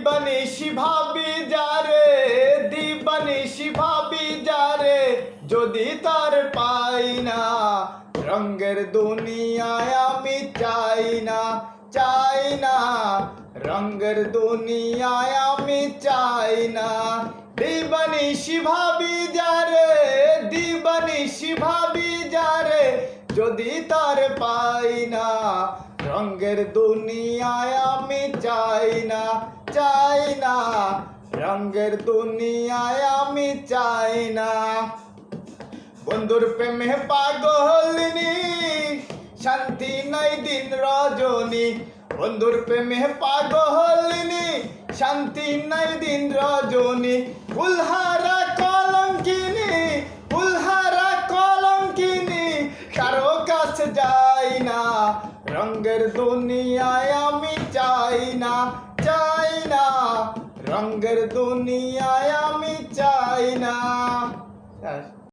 দিবানিশি ভাবি যারে, দিবানিশি ভাবি যারে, যদি তার পাই না, রঙের দুনিয়ায় আমি চাই না চাই না। রঙের দুনিয়ায় আমি চাই না। দিবানিশি ভাবি যারে, দিবানিশি ভাবি যারে, যদি তার পাই না, রঙের দুনিয়ায় আমি চাই না। চাই না। রঙের দুনিয়ায় আমি চাই না। বন্ধুর প্রেমে পাগলিনী, শান্তি নাই দিন রজনী। বন্ধুর প্রেমে পাগলিনী, শান্তি নাই দিন রজনী। ফুলহারা কলঙ্কিনী ফুলহারা কলঙ্কিনী, কারও কাছে যাই না। রঙের দুনিয়ায় চাই না রঙের দুনিয়ায় আমি চাই না